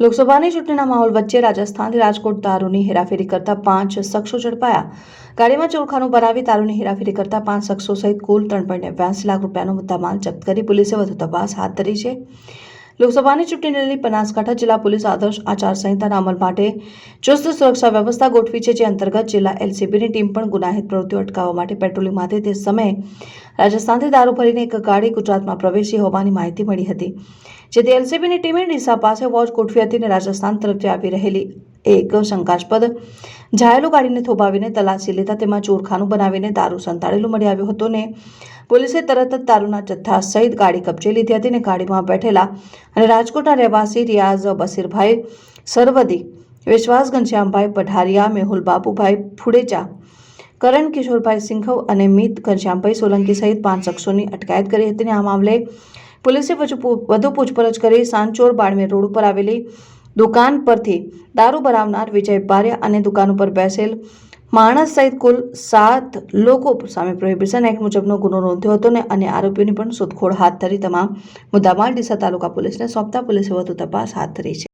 લોકસભાની ચૂંટણીના માહોલ વચ્ચે રાજસ્થાનથી રાજકોટ દારૂની હેરાફેરી કરતા પાંચ શખ્સો ઝડપાયા. ગાડીમાં ચોરખાનું બનાવી દારૂની હેરાફેરી કરતા પાંચ શખ્સો સહિત કુલ ત્રણ પોઈન્ટ લાખ રૂપિયાનો મુદ્દામાલ જપ્ત કરી પોલીસે વધુ તપાસ હાથ ધરી છે. લોકસભાની ચૂંટણીને બનાસકાંઠા જિલ્લા પોલીસ આદર્શ આચારસંહિતાના અમલ માટે ચુસ્ત સુરક્ષા વ્યવસ્થા ગોઠવી છે, જે અંતર્ગત જિલ્લા એલસીબીની ટીમ પણ ગુનાહિત પ્રવૃત્તિઓ અટકાવવા માટે પેટ્રોલિંગમાં હતી તે સમયે રાજસ્થાનથી દારૂ ભરીને એક ગાડી ગુજરાતમાં પ્રવેશી હોવાની માહિતી મળી હતી. જેથી એલસીબીની ટીમે ડીસા પાસે વોચ ગોઠવી હતી અને રાજસ્થાન તરફથી આવી રહેલી એક શંકાસ્પદ ઝાયેલું ગાડીને થોભાવીને તલાશી લેતા તેમાં ચોરખાનું બનાવીને દારૂ સંતાડેલું મળી આવ્યું હતું ને પોલીસે તરત જ દારૂના જથ્થા સહિત ગાડી કબજે લીધી હતી અને ગાડીમાં બેઠેલા અને રાજકોટના રહેવાસી રિયાઝ બસીરભાઈ સરવદી વિશ્વાસ ઘનશ્યામભાઈ પઢારિયા, મેહુલ બાપુભાઈ ફુડેચા, કરણ કિશોરભાઈ સિંઘવ અને મિત ઘનશ્યામભાઈ સોલંકી સહિત પાંચ શખ્સોની અટકાયત કરી હતી અને આ મામલે પોલીસે વધુ પૂછપરછ કરી સાંચોર બાળમેર રોડ ઉપર આવેલી દુકાન પરથી દારૂ ભરાવનાર વિજય બારિયા અને દુકાન ઉપર બેસેલ માણસ સહિત કુલ સાત લોકો સામે પ્રોહિબિશન એક્ટ મુજબનો ગુનો નોંધ્યો હતો ને અન્ય આરોપીઓની પણ શોધખોળ હાથ ધરી તમામ મુદ્દામાલ ડીસા તાલુકા પોલીસને સોંપતા પોલીસે વધુ તપાસ હાથ ધરી છે.